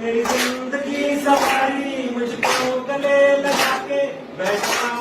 मेरी जिंदगी सवारी मुझको गले लगा के बैठा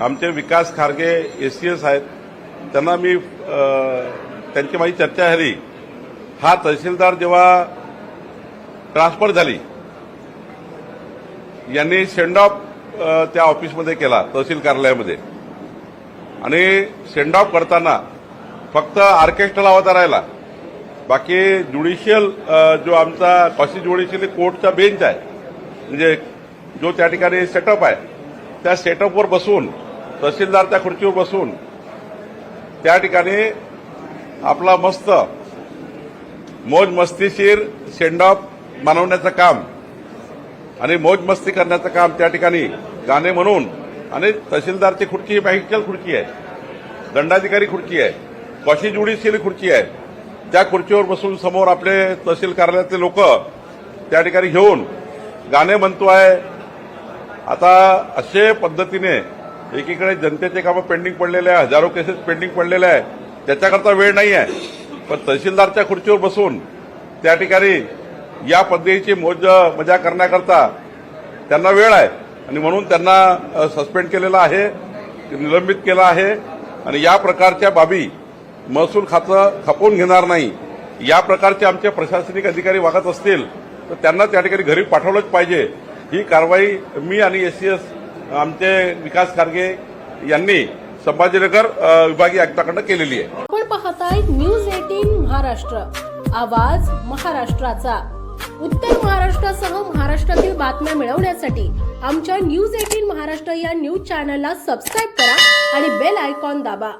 आमचे विकास खारगे एसीएस आहेत. त्यांना मी त्यांची माझी चर्चा झाली. हा तहसीलदार जेव्हा ट्रान्सफर झाली यांनी सेंड ऑफ त्या ऑफिसमध्ये केला तहसील कार्यालयामध्ये. आणि सेंड ऑफ करताना फक्त ऑर्केस्ट्रा लावता राहिला. बाकी ज्युडिशियल जो आमचा कॉसी कोर्टचा बेंच आहे म्हणजे जो त्या ठिकाणी सेटअप आहे त्या सेटअपवर बसून तहसीलदार त्या खुर्चीवर बसून त्या ठिकाणी आपला मस्त मौज मस्तीशीर सेंड ऑफ मानवण्याचं काम आणि मौज मस्ती करण्याचं काम त्या ठिकाणी गाणे म्हणून आणि तहसीलदारची खुर्ची ही मॅजिस्ट्रियल खुर्ची आहे दंडाधिकारी खुर्ची आहे कॉशी ज्युडिशियल खुर्ची आहे त्या खुर्चीवर बसून समोर आपले तहसील कार्यालयातले लोक त्या ठिकाणी घेऊन गाणे म्हणतो आहे. आता असे पद्धतीने एकीकडे जनतेचे कामं पेंडिंग पडलेले आहे हजारो केसेस पेंडिंग पडलेले आहे. त्याच्याकरता वेळ नाही आहे. पण तहसीलदारच्या खुर्चीवर बसून त्या ठिकाणी या पद्धतीची मोज मजा करण्याकरता त्यांना वेळ आहे. आणि म्हणून त्यांना सस्पेंड केलेलं आहे निलंबित केलं आहे. आणि या प्रकारच्या बाबी महसूल खातं खपवून घेणार नाही. या प्रकारचे आमचे प्रशासनिक अधिकारी वागत असतील तर त्यांना त्या ठिकाणी घरी पाठवलंच पाहिजे. ही कारवाई मी आणि ए सी एस आमचे विकास खारगे यांनी संभाजीनगर विभागीय आयुक्ताकडनं केलेली आहे. आपण पाहताय न्यूज एटीन महाराष्ट्र. आवाज महाराष्ट्राचा. उत्तर महाराष्ट्रासह महाराष्ट्रातील बातम्या मिळवण्यासाठी आमच्या न्यूज एटीन महाराष्ट्र या न्यूज चॅनलला सबस्क्राईब करा आणि बेल आयकॉन दाबा.